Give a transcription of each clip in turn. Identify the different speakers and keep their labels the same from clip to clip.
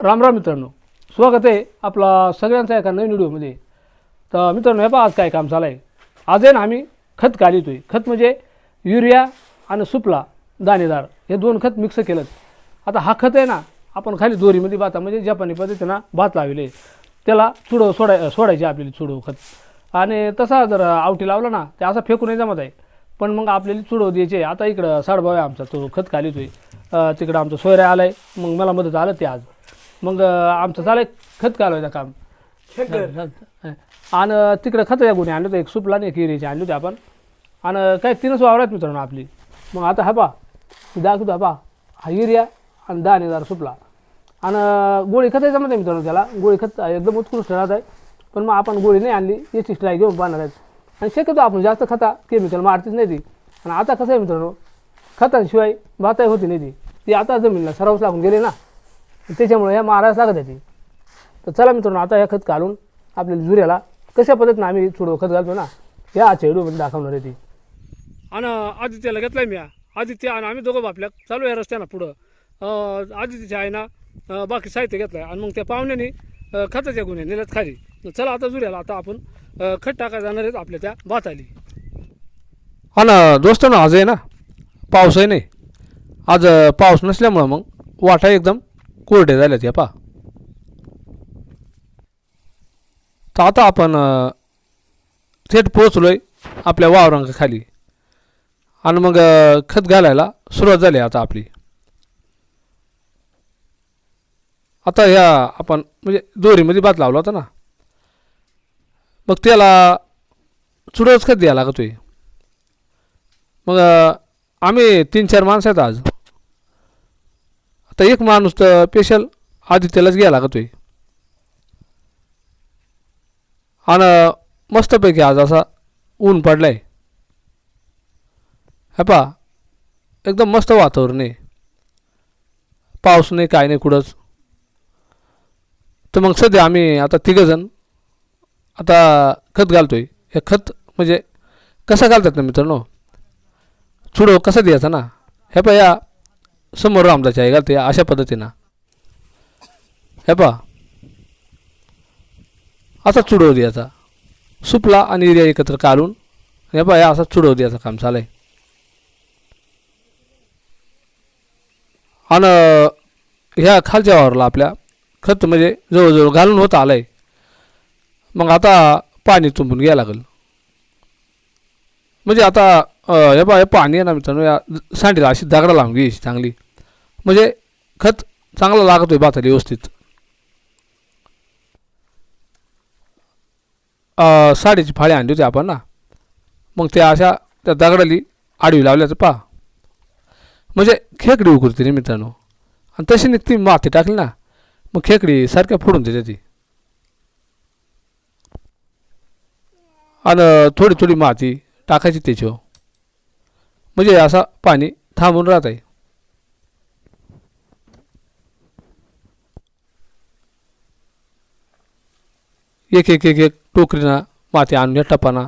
Speaker 1: राम राम मित्रांनो. स्वागत आहे आपला सगळ्यांचा एका नवीन व्हिडिओमध्ये. तर मित्रांनो हे पहा आज काय काम चालू आहे आज आहे ना आम्ही खत घालितो आहे खत म्हणजे युरिया आणि सुपला दाणेदार. हे दोन खत मिक्स केलं आता हा खत आहे ना आपण खाली दोरीमध्ये भाता म्हणजे जपानी पद्धतीनं भात लावले त्याला चुडव सोडाय सोडायचे आपल्याला चुडव खत. आणि तसा जर आवटी लावला ना ते असा फेकून नाही जमत आहे. पण मग आपल्याला चुडव द्यायचे. आता इकडं साडभाव आहे आमचा तो खत खालीतोय तिकडं आमचं सोयऱ्या आहे मग मला मदत आलं ते आज. मग आमचं चालय खत कालवायचं काम. आणि तिकडं खत या गुन्हे आणलं होतं. एक सुपला आणि एक हिरीचे आणले होते आपण. आणि काय तीनच वावर आहेत मित्रांनो आपली. मग आता हा पा दाखवतो हा पा हा युरिया आणि दाणेदार सुपला. आणि गोळी खत जमत आहे मित्रांनो त्याला. गोळी खत एकदम उत्कृष्ट राहत आहे. पण मग आपण गोळी नाही आणली. याची ट्राय घेऊन पाहणार आहेत. आणि शक्यतो आपण जास्त खता केमिकल मारतीच नाही ती. आणि आता कसं आहे मित्रांनो? खतांशिवाय भाताही होती नाही ती. ती आता जमिनीला सरावच लागून गेले ना. त्याच्यामुळे ह्या मारायला लागत आहे तर चला मित्रांनो आता हे खत घालून आपल्या जुऱ्याला कशा पद्धतीनं आम्ही थोडं खत घालतो ना या चेडूमध्ये दाखवणार आहे ती. आणि आदित्याला घेतलाय मी आदित्य आणि आम्ही दोघं बापल्या चालू आहे रस्त्यानं पुढं. आदित्यच्या आहे ना बाकी साहित्य घेतलंय. आणि मग त्या पाहुण्याने खताच्या गुन्हे नेल्यात खाली. चला आता जुऱ्याला आता आपण खत टाकायला जाणार आहेत आपल्या त्या भाताली. हा ना दोस्त ना आज आहे ना पाऊसही नाही. आज पाऊस नसल्यामुळं मग वाटा एकदम कोरडे झाल्यात या पा तर आता आपण थेट थेट पोचलोय आपल्या वावरांखाली आणि मग खत घालायला सुरुवात झाली आता आपली. आता ह्या आपण म्हणजे दोरीमध्ये भात लावला होता ना. मग त्याला चुडच खत द्यायला लागतोय. मग आम्ही तीन चार माणसं आहेत आज. आता एक माणूस तर स्पेशल आदित्यलाच घ्यायला लागतोय. आणि मस्तपैकी आज असा ऊन पडलाय. हा पा एकदम मस्त वातावरण आहे. पाऊस नाही काय नाही कुठंच. तर मग सध्या आम्ही आता तिघंजण आता खत घालतोय. हे खत म्हणजे कसं घालतात ना मित्रांनो? चुडो कसा द्यायचा ना? हे पा या समोर रामदाच्या आहे घालते अशा पद्धतीनं? हे पा असा चुडव द्यायचा सुपला आणि युरिया एकत्र काढून हे पा या असा चुडव द्यायचं काम चालू आहे. आणि ह्या खालच्या वावरला आपल्या खत म्हणजे जवळजवळ घालून होत आलं आहे मग आता पाणी तुंबून घ्यायला लागेल. म्हणजे आता हे बा हे पाणी आहे ना मित्रांनो या सांडीला अशी दगडा लावून घ्यायची चांगली. म्हणजे खत चांगला लागतो आहे भाताला व्यवस्थित साडीची फाळी आणली होती आपण ना. मग त्या अशा त्या दगडाली आडवी लावल्याचं पहा. म्हणजे खेकडी उकरते रे मित्रांनो. आणि तशी निघती माती टाकली ना मग खेकडी सारख्या फोडून देते ती. आणि थोडी थोडी माती टाकायची त्याच्यावर. म्हणजे असं पाणी थांबून राहत आहे एक एक एक एक टोकरीनं माती आणून घ्या टपाना.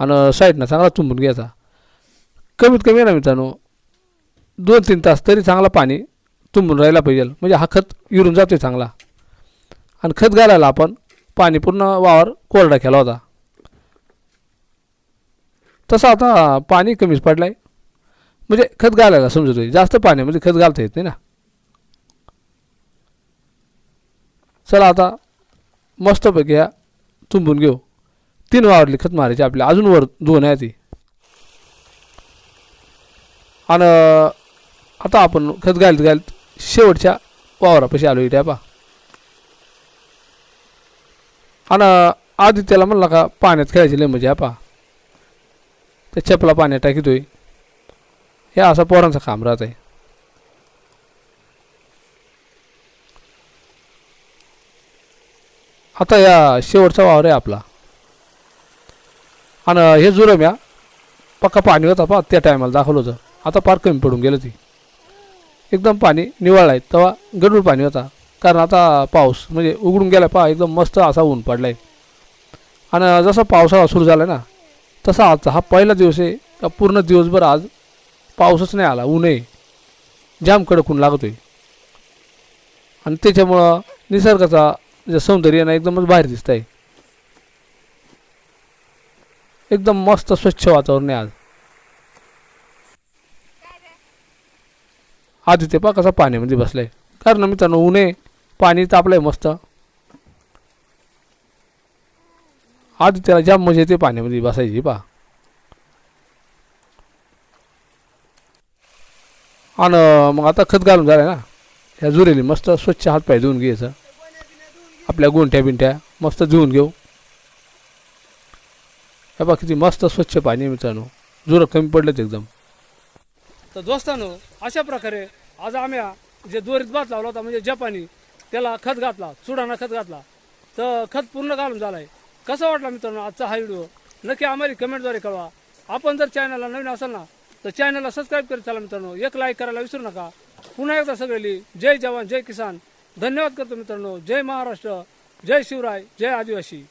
Speaker 1: आणि साईडनं चांगला चुंबून घ्यायचा. कमीत कमी ना मित्रांनो दोन तीन तास तरी चांगला पाणी तुंबून राहायला पाहिजे. म्हणजे हा खत विरून जातो चांगला. आणि खत घालायला आपण पाणी पूर्ण वावर कोरडा केला होता. तसं आता पाणी कमीच पडलं आहे म्हणजे खत घालायला समजतोय जास्त पाण्यामध्ये खत घालता येत नाही ना. चला आता मस्तपैकी ह्या तुंबून घेऊ. तीन वावरली खत मारायची आपल्या अजून वर दोन आहे ती. आणि आता आपण खत घालत घालत शेवटच्या वावरापाशी आलो इथे पा आणि आधी त्याला म्हणला का पाण्यात खेळायची लय म्हणजे पा त्या चपला पाण्यात टाकीतोय. हे असा पोरांचं काम राहत आहे आता या शेवटचा वावर आहे आपला. आणि हे जुरम या पक्का पाणी होता पा त्या टायमाला दाखवलं होतं. आता फार कमी पडून गेलं ती. एकदम पाणी निवाळलं आहे तेव्हा गडूळ पाणी होता. कारण आता पाऊस म्हणजे उघडून गेला पहा एकदम मस्त असा ऊन पडला आहे आणि जसा पावसाळा सुरू झाला ना तसा आजचा हा पहिला दिवस आहे. का पूर्ण दिवसभर आज पाऊसच नाही आला ऊन आहे जाम कडक ऊन आहे आणि त्याच्यामुळं निसर्गाचा सौंदर्य ना एकदमच बाहेर दिसत आहे एकदम मस्त स्वच्छ वातावरण आहे आज. आधी ते पा कसा पाण्यामध्ये बसलाय. कारण मित्रांनो ऊन आहे पाणी तापलंय मस्त. आधी त्याला ज्या मजा येते पाण्यामध्ये बसायची पा आणि मग आता खत घालून झालं ना. ह्या जुरेली मस्त स्वच्छ हात पाय धुवून घ्यायचं. आपल्या गुंठ्या बिंठ्या मस्त जुवून घेऊ. हे बा किती मस्त स्वच्छ पाणी मित्रांनो. जुरं कमी पडलंच एकदम. तर दोस्तांनो अशा प्रकारे आज आम्ही जे दोरीत भात लावला होता म्हणजे जपानी त्याला खत घातला चुडाना खत घातला. तर खत पूर्ण घालून झालाय. कसा वाटला मित्रांनो आजचा हा व्हिडिओ? नक्की आम्हाला कमेंटद्वारे कळवा. आपण जर चॅनलला नवीन असाल ना तर चॅनलला सबस्क्राईब करत चला मित्रांनो. एक लाईक करायला विसरू नका. पुन्हा एकदा सगळेली जय जवान जय किसान. धन्यवाद करतो मित्रांनो. जय महाराष्ट्र. जय शिवराय. जय आदिवासी.